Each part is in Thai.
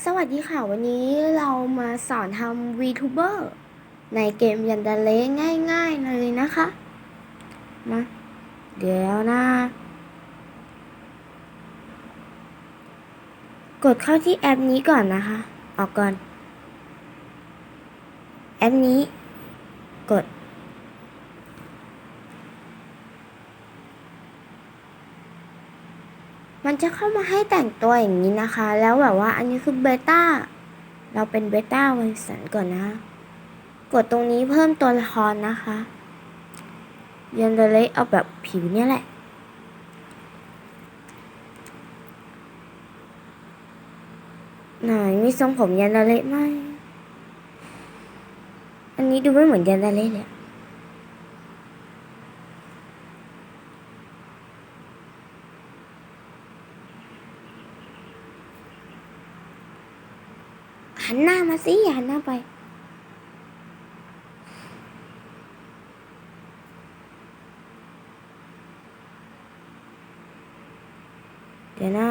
สวัสดีค่ะ วันนี้เรามาสอนทำ VTuber ในเกมยันดาเลง่ายๆเลยนะคะมาเดี๋ยวนะ กดเข้าที่แอปนี้ก่อนนะคะ ออกก่อน แอปนี้ กด มันจะเข้ามาให้แต่งตัวอย่างนี้นะคะ แล้วแบบว่าอันนี้คือเบต้า เราเป็นเบต้าวอร์สันก่อนนะ กดตรงนี้เพิ่มตัวละครนะคะยันเดเลยเอาแบบผิวเนี่ยแหละ ไหนมีทรงผมยันเดเลยไหม อันนี้ดูไม่เหมือนยันเดเลยเลย หันหน้ามาสิหันหน้าไป เดี๋ยวนะ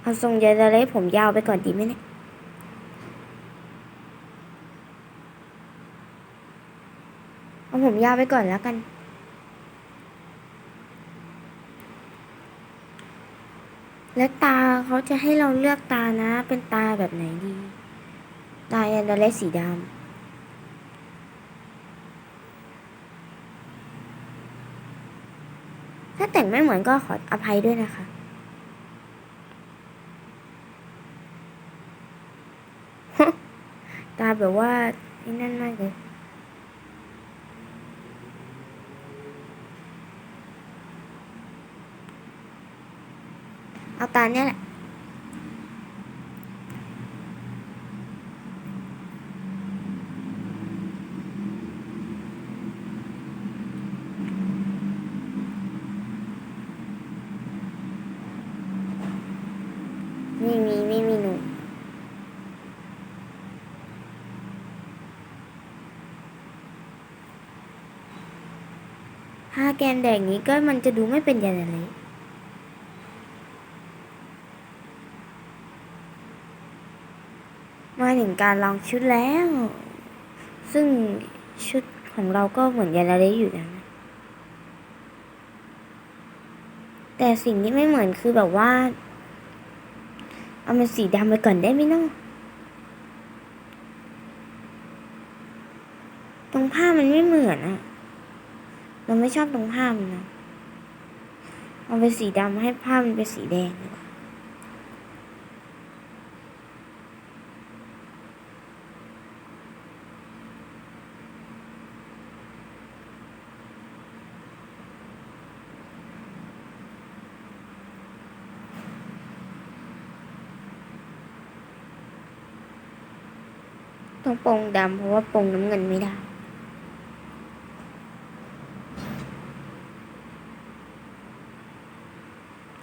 เอาทรงยาดาเล่ผมยาวไปก่อนดีไหมเนี่ยเอาผมยาวไปก่อนแล้วกัน และตาเขาจะให้เราเลือกตานะ เป็นตาแบบไหนดี ตายันดาเล่สีดำถ้าแต่งไม่เหมือนก็ขออภัยด้วยนะคะ ตาแบบว่าไอ้นั่นมากเลย เอาตาเนี้ยแหละไม่มี ไม่มีหนูถ้าแกนแดงนี้ก็มันจะดูไม่เป็นยันอะไร มาถึงการลองชุดแล้ว ซึ่งชุดของเราก็เหมือนยาลาเรอยู่นะ แต่สิ่งที่ไม่เหมือนคือแบบว่า เอามันสีดำไปก่อนได้ไหมเน้องตรงผ้ามันไม่เหมือนอะเราไม่ชอบตรงผ้ามันนะ เอาไปนสีดำให้ผ้ามันเป็นสีแดงดีกว่า ต้องปรงดำเพราะว่าปรงน้ำเงินไม่ได้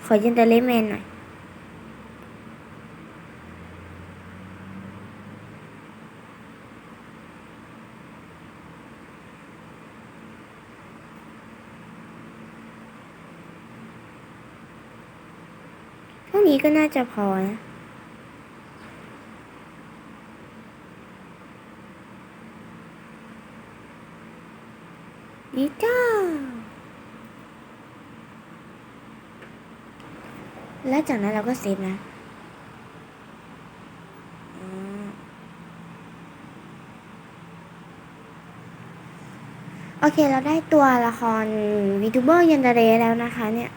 ขอยันเตอร์เลแมนหน่อยเท่านี้ก็น่าจะพอนะ ดีจ้า แล้วจากนั้นเราก็เซฟนะโอเค เราได้ตัวละครวีทูเบอร์ยันเดเรแล้วนะคะเนี่ย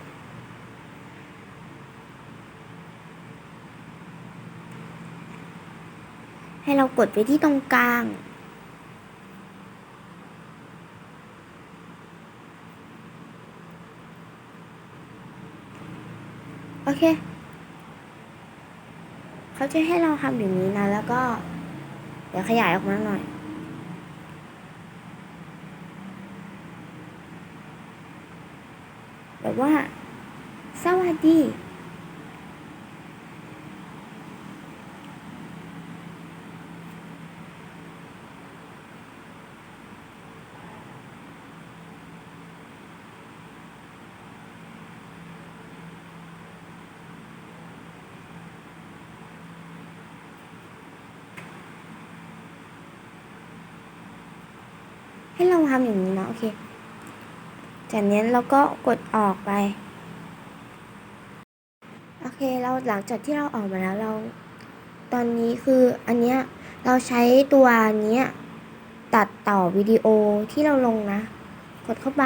ให้เรากดไปที่ตรงกลาง โอเค เขาจะให้เราทำอย่างนี้นะ แล้วก็ เดี๋ยวขยายออกมาหน่อย แบบว่า สวัสดี ให้เราทำอย่างนี้นะโอเค จากนั้เราก็กดออกไป โอเค เราหลังจากที่เราออกมาแล้วเรา ตอนนี้คืออันเนี้ยเราใช้ตัวเนี้ยตัดต่อวิดีโอที่เราลงนะ กดเข้าไป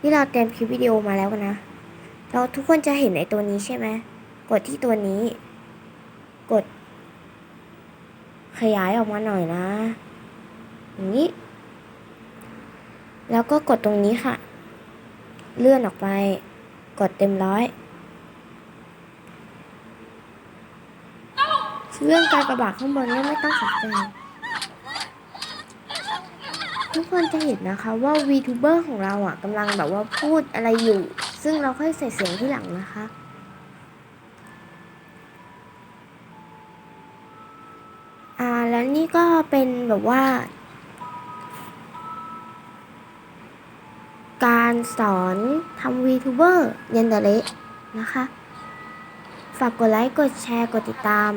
ที่เราเตรียมคลิปวิดีโอมาแล้วนะ เราทุกคนจะเห็นไอตัวนี้ใช่ไหมกดที่ตัวนี้ กด ขยายออกมาหน่อยนะอย่างนี้ แล้วก็กดตรงนี้ค่ะ เลื่อนออกไป กดเต็มร้อย เรื่องการกระบาดข้างบนเนี่ยไม่ต้องสนใจทุกคนจะเห็นนะคะว่า VTuber ของเราอะกำลังแบบว่าพูดอะไรอยู่ ซึ่งเราค่อยใส่เสียงที่หลังนะคะ อ่าแล้วนี่ก็เป็นแบบว่า การ สอนทำวีทูเบอร์ยันเดเละนะคะ ฝากกดไลค์ กดแชร์ กดติดตาม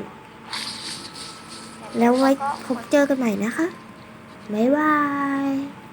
แล้วไว้พบเจอกันใหม่นะคะ บ๊ายบาย